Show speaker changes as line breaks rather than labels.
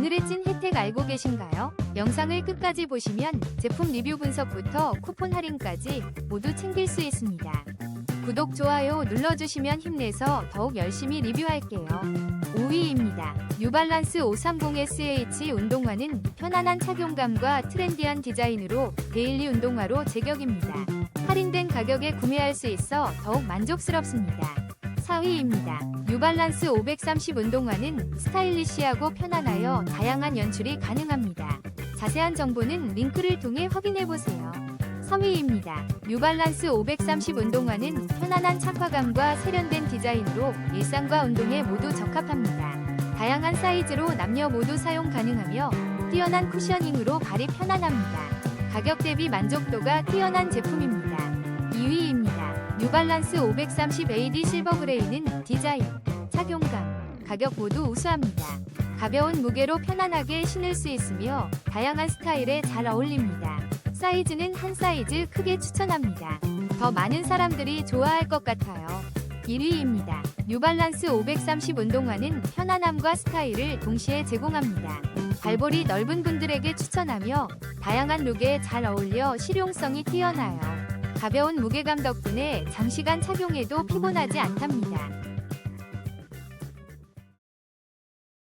오늘의 찐 혜택 알고 계신가요? 영상을 끝까지 보시면 제품 리뷰 분석부터 쿠폰 할인까지 모두 챙길 수 있습니다. 구독, 좋아요 눌러주시면 힘내서 더욱 열심히 리뷰할게요. 5위입니다. 뉴발란스 530SH 운동화는 편안한 착용감과 트렌디한 디자인으로 데일리 운동화로 제격입니다. 할인된 가격에 구매할 수 있어 더욱 만족스럽습니다. 4위입니다. 뉴발란스 530 운동화는 스타일리시하고 편안하여 다양한 연출이 가능합니다. 자세한 정보는 링크를 통해 확인해보세요. 3위입니다. 뉴발란스 530 운동화는 편안한 착화감과 세련된 디자인으로 일상과 운동에 모두 적합합니다. 다양한 사이즈로 남녀 모두 사용 가능하며 뛰어난 쿠셔닝으로 발이 편안합니다. 가격 대비 만족도가 뛰어난 제품입니다. 2위입니다. 뉴발란스 530 AD 실버 그레이는 디자인, 착용감, 가격 모두 우수합니다. 가벼운 무게로 편안하게 신을 수 있으며 다양한 스타일에 잘 어울립니다. 사이즈는 한 사이즈 크게 추천합니다. 더 많은 사람들이 좋아할 것 같아요. 1위입니다. 뉴발란스 530 운동화는 편안함과 스타일을 동시에 제공합니다. 발볼이 넓은 분들에게 추천하며 다양한 룩에 잘 어울려 실용성이 뛰어나요. 가벼운 무게감 덕분에 장시간 착용해도 피곤하지 않답니다.